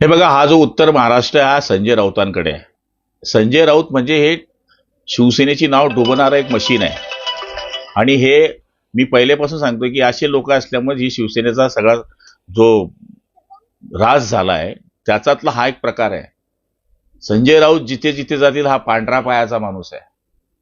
हे बघा हा जो उत्तर महाराष्ट्र आहे हा संजय राऊतांकडे आहे. संजय राऊत म्हणजे हे शिवसेनेची नाव डुबणारं एक मशीन आहे. आणि हे मी पहिलेपासून सांगतोय की असे लोक असल्यामुळे ही शिवसेनेचा सगळा जो राज झाला आहे त्याच्यातला हा एक प्रकार आहे. संजय राऊत जिथे जिथे जातील हा पांढरा पायाचा माणूस आहे.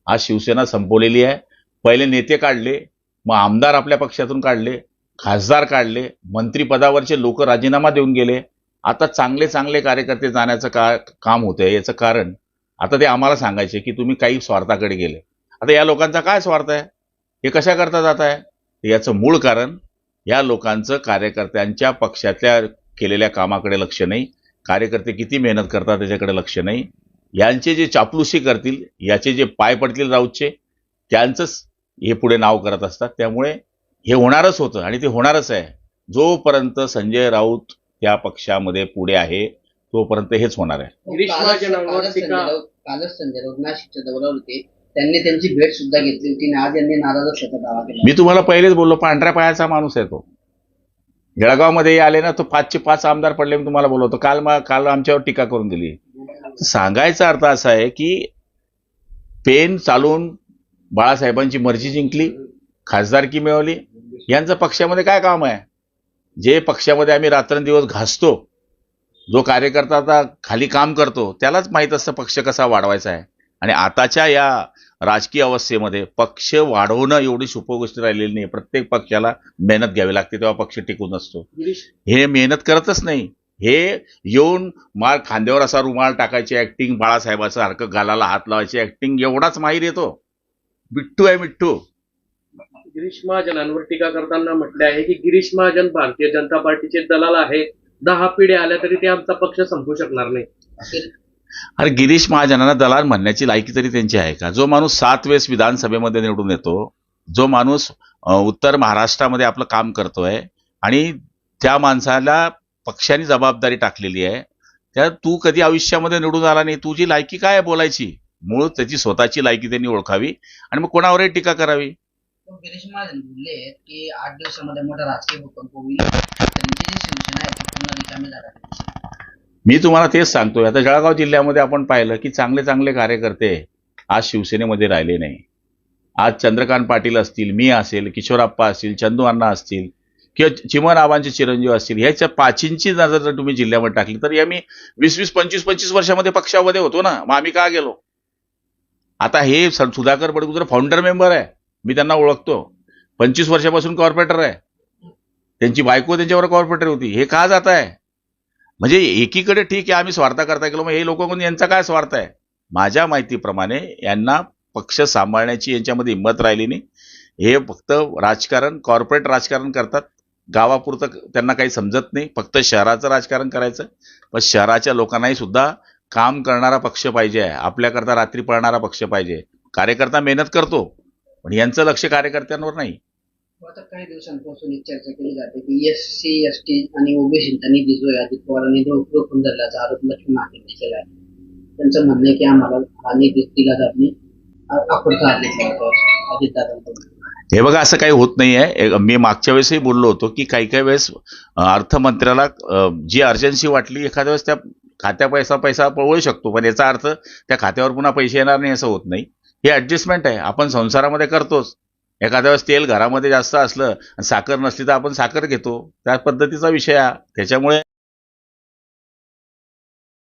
आज शिवसेना संपवलेली आहे. पहिले नेते काढले मग आमदार आपल्या पक्षातून काढले खासदार काढले मंत्रिपदावरचे लोक राजीनामा देऊन गेले. आता चांगले चांगले कार्यकर्ते जाण्याचं का काम होतंय याचं कारण आता ते आम्हाला सांगायचे की तुम्ही काही स्वार्थाकडे गेले. आता या लोकांचा काय स्वार्थ आहे? हे कशा करता जात आहे? याचं मूळ कारण या लोकांचं कार्यकर्त्यांच्या पक्षातल्या केलेल्या कामाकडे लक्ष नाही. कार्यकर्ते किती मेहनत करतात त्याच्याकडे लक्ष नाही. यांचे जे चापलुसी करतील याचे जे पाय पडतील राऊतचे त्यांचंच हे पुढे नाव करत असतात. त्यामुळे हे होणारच होतं आणि ते होणारच आहे. जोपर्यंत संजय राऊत त्या पक्षामध्ये पुढे आहे. तोपर्यंत हेच होणार आहे. गिरीश कालच- संजय टीका- राऊत नाशिकच्या दौऱ्यावर होते. त्यांनी त्यांची भेट सुद्धा घेतली होती आणि आज यांनी नाराज दावा केला मी तुम्हाला पहिलेच बोललो पांढऱ्या पायाचा माणूस आहे तो. जळगावमध्ये आले ना तो पाचचे पाच आमदार पडले मी तुम्हाला बोलवतो काल मा- काल आमच्यावर टीका करून दिली. सांगायचा अर्थ असा आहे की पेन चालून बाळासाहेबांची मर्जी जिंकली खासदारकी मिळवली. यांचं पक्षामध्ये काय काम आहे? जे पक्षामध्ये आम्ही रात्रंदिवस घासतो जो कार्यकर्ता आता खाली काम करतो त्यालाच माहीत असतं पक्ष कसा वाढवायचा आहे. आणि आताच्या या राजकीय अवस्थेमध्ये पक्ष वाढवणं एवढी सोपं गोष्ट राहिलेली नाही. प्रत्येक पक्षाला मेहनत घ्यावी लागते तेव्हा पक्ष टिकून असतो. हे मेहनत करतच नाही. हे येऊन मार खांद्यावर असा रुमाल टाकायची ऍक्टिंग बाळासाहेबाचं सारखं गालाला हात लावायची ऍक्टिंग एवढाच माहीर येतो. बिट्टू आहे मिट्टू गिरीश महाजनांवर टीका करताना म्हटले आहे की गिरीश महाजन भारतीय जनता पार्टीचे दलाल आहे. दहा पिढ्या आल्या तरी ते आमचा पक्ष संपू शकणार नाही. अरे गिरीश महाजनांना दलाल म्हणण्याची लायकी तरी त्यांची आहे का? जो माणूस सात वेळेस विधानसभेमध्ये निवडून येतो जो माणूस उत्तर महाराष्ट्रामध्ये आपलं काम करतोय आणि त्या माणसाला पक्षाने जबाबदारी टाकलेली आहे त्या तू कधी आयुष्यामध्ये निवडून आला नाही? तुझी लायकी काय आहे बोलायची? मूळ त्याची स्वतःची लायकी त्यांनी ओळखावी आणि मग कोणावरही टीका करावी? गिरीश महाजन बोलले की आठ दिवसामध्ये मोठा राजकीय भूकंप होईल. त्यांची जी शिवसेना आहे ती पूर्ण रिकामी जाणार मी तुम्हाला तेच सांगतोय. आता जळगाव जिल्ह्यामध्ये आपण पाहिलं की चांगले चांगले कार्यकर्ते आज शिवसेनेमध्ये राहिले नाही. आज चंद्रकांत पाटील असतील मी असेल किशोरप्पा असतील चंदू अण्णा असतील किंवा चिमन आबांचे चिरंजीव असतील ह्याच्या पाचींची नजर जर तुम्ही जिल्ह्यामध्ये टाकली तर या मी वीस वीस पंचवीस पंचवीस वर्षामध्ये पक्षामध्ये होतो ना. मग आम्ही का गेलो? आता हे सुधाकर बडगुजर फाउंडर मेंबर आहे. मी त्यांना ओळखतो. पंचवीस वर्षापासून कॉर्पोरेटर आहे. त्यांची बायको त्यांच्यावर कॉर्पोरेटर होती. हे का जात आहे म्हणजे एकीकडे ठीक आहे आम्ही स्वार्थ करता गेलो मग हे लोक कोण यांचा काय स्वार्थ आहे? माझ्या माहितीप्रमाणे यांना पक्ष सांभाळण्याची यांच्यामध्ये हिंमत राहिली नाही. हे फक्त राजकारण कॉर्पोरेट राजकारण करतात. गावापुरतं त्यांना काही समजत नाही. फक्त शहराचं राजकारण करायचं. पण शहराच्या लोकांनाही सुद्धा काम करणारा पक्ष पाहिजे आहे. आपल्याकरता रात्री पळणारा पक्ष पाहिजे. कार्यकर्ता मेहनत करतो. पण यांचं लक्ष कार्यकर्त्यांवर नाही. आता काही दिवसांपासून चर्चा केली जाते की एस सी एस टी आणि ओबीसीचा निधी जो आहे. अजित पवारांनी रोखून धरल्याचा आरोप लक्ष्मण आठवले केला आहे त्यांचं म्हणणं आहे की आम्हाला हा निधी दिला जात नाही. आपण हे बघा असं काही होत नाही आहे. मी मागच्या वेळेसही बोललो होतो की काही काही वेळेस अर्थमंत्र्याला जी अर्जन्सी वाटली एखाद्या वेळेस त्या खात्या पैसा पैसा पळवू शकतो. पण याचा अर्थ त्या खात्यावर पुन्हा पैसे येणार नाही असं होत नाही. हे ॲडजस्टमेंट आहे. आपण संसारामध्ये करतोच. एखाद्या वेळेस तेल घरामध्ये जास्त असलं आणि साखर नसली तर आपण साखर घेतो. त्या पद्धतीचा विषय हा. त्याच्यामुळे